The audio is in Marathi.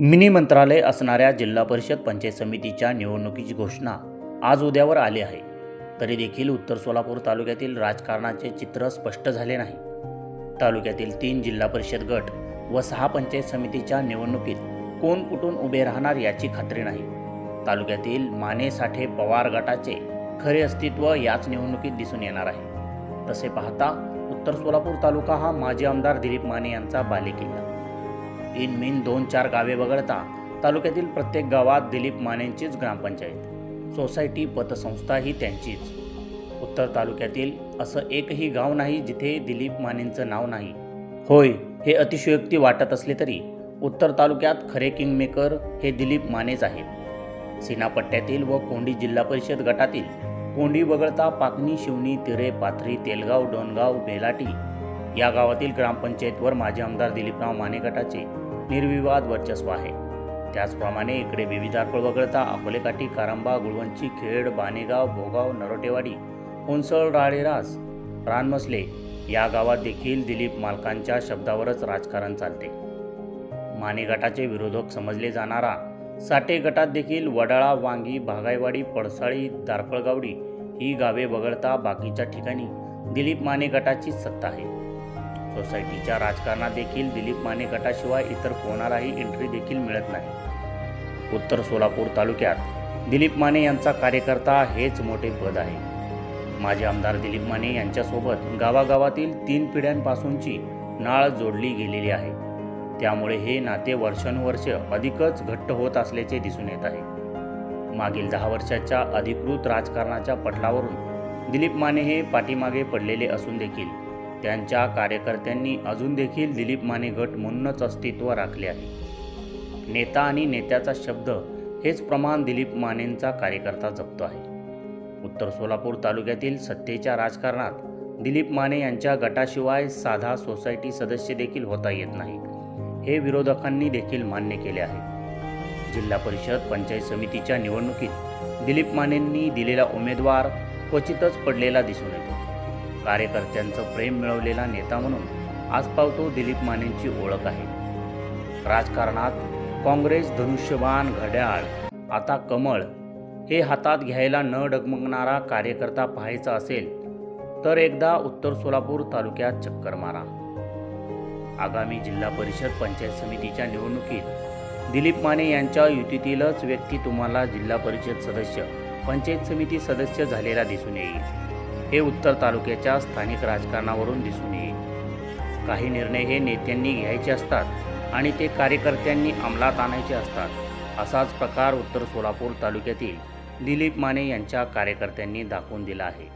मिनी मंत्रालय असणाऱ्या जिल्हा परिषद पंचायत समितीच्या निवडणुकीची घोषणा आज उद्यावर आली आहे. तरी देखील उत्तर सोलापूर तालुक्यातील राजकारणाचे चित्र स्पष्ट झाले नाही. तालुक्यातील तीन जिल्हा परिषद गट व सहा पंचायत समितीच्या निवडणुकीत कोण कुठून उभे राहणार याची खात्री नाही. तालुक्यातील माने साठे पवार गटाचे खरे अस्तित्व याच निवडणुकीत दिसून येणार आहे. तसे पाहता उत्तर सोलापूर तालुका हा माजी आमदार दिलीप माने यांचा बालेकिल्ला. इन मिन दोन चार गावे वगळता तालुक्यातील प्रत्येक गावात दिलीप मानेंचीच ग्रामपंचायत. सोसायटी पतसंस्था ही त्यांचीच. उत्तर तालुक्यातील असं एकही गाव नाही जिथे दिलीप मानेंचं नाव नाही. होय हे अतिशयोक्ती वाटत असले तरी उत्तर तालुक्यात खरे किंगमेकर हे दिलीप मानेच आहेत. सीनापट्ट्यातील व कोंडी जिल्हा परिषद गटातील कोंडी वगळता पाकणी शिवणी तिरे पाथरी तेलगाव डोनगाव बेलाटी या गावातील ग्रामपंचायतवर माजी आमदार दिलीपराव माने गटाचे निर्विवाद वर्चस्व आहे. त्याचप्रमाणे इकडे विविधारपळ वगळता अकोलेकाठी कारंबा गुळवंची खेड बानेगाव भोगाव नरोटेवाडी कोनसळ राळेरास रानमसले या गावात देखील दिलीप मालकांच्या शब्दावरच राजकारण चालते. माने गटाचे विरोधक समजले जाणारा साठे गटात देखील वडाळा वांगी भागायवाडी पडसाळी दारपळगावडी ही गावे वगळता बाकीच्या ठिकाणी दिलीप माने गटाचीच सत्ता आहे. सोसायटीच्या राजकारणात देखील दिलीप माने गटाशिवाय इतर कोणालाही एंट्री देखील मिळत नाही. उत्तर सोलापूर तालुक्यात दिलीप माने यांचा कार्यकर्ता हेच मोठे पद आहे. माजी आमदार दिलीप माने यांच्यासोबत गावागावातील तीन पिढ्यांपासूनची नाळ जोडली गेलेली आहे. त्यामुळे हे नाते वर्षानुवर्ष अधिकच घट्ट होत असल्याचे दिसून येत आहे. मागील दहा वर्षाच्या अधिकृत राजकारणाच्या पटलावरून दिलीप माने हे पाठीमागे पडलेले असून देखील त्यांच्या कार्यकर्त्यांनी अजून देखील दिलीप माने गट म्हणूनच अस्तित्व राखले आहे. नेता आणि नेत्याचा शब्द हेच प्रमाण दिलीप मानेंचा कार्यकर्ता जपतो आहे. उत्तर सोलापूर तालुक्यातील सत्तेच्या राजकारणात दिलीप माने यांच्या गटाशिवाय साधा सोसायटी सदस्य देखील होता येत नाही हे विरोधकांनी देखील मान्य केले आहे. जिल्हा परिषद पंचायत समितीच्या निवडणुकीत दिलीप मानेंनी दिलेला उमेदवार क्वचितच पडलेला दिसून येतो. कार्यकर्त्यांचं प्रेम मिळवलेला नेता म्हणून आज पावतो दिलीप मानेंची ओळख आहे. राजकारणात काँग्रेस धनुष्यबाण घड्याळ आता कमळ हे हातात घ्यायला न डगमगणारा कार्यकर्ता पाहायचा असेल तर एकदा उत्तर सोलापूर तालुक्यात चक्कर मारा. आगामी जिल्हा परिषद पंचायत समितीच्या निवडणुकीत दिलीप माने यांच्या युतीतीलच व्यक्ती तुम्हाला जिल्हा परिषद सदस्य पंचायत समिती सदस्य झालेला दिसून येईल. हे उत्तर तालुक्याच्या स्थानिक राजकारणावरून दिसून येईल. काही निर्णय हे नेत्यांनी घ्यायचे असतात आणि ते कार्यकर्त्यांनी अंमलात आणायचे असतात असाच प्रकार उत्तर सोलापूर तालुक्यातील दिलीप माने यांच्या कार्यकर्त्यांनी दाखवून दिला आहे.